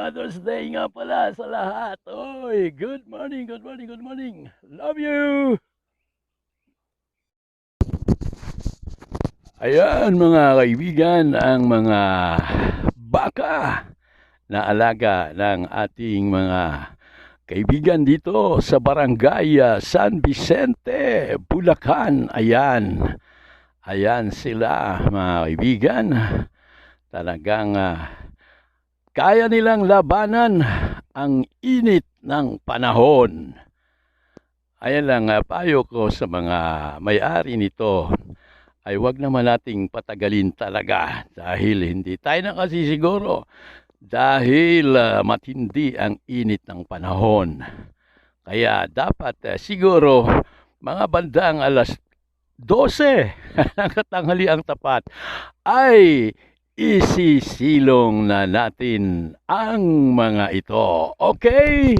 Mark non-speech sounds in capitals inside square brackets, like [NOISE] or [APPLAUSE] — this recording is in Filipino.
Mother's Day nga pala sa lahat. Oy, good morning, good morning, good morning. Love you! Ayan mga kaibigan, ang mga baka na alaga ng ating mga kaibigan dito sa Barangay ah, San Vicente, Bulacan. Ayan, ayan sila mga kaibigan. Talagang ah, kaya nilang labanan ang init ng panahon. Ayan lang, ah, payo ko sa mga may-ari nito ay wag naman nating patagalin talaga dahil hindi tayo nakasisiguro dahil ah, matindi ang init ng panahon. Kaya dapat ah, siguro mga bandang alas 12 [LAUGHS] ng katanghaliang tapat ay isisilong na natin ang mga ito. Okay?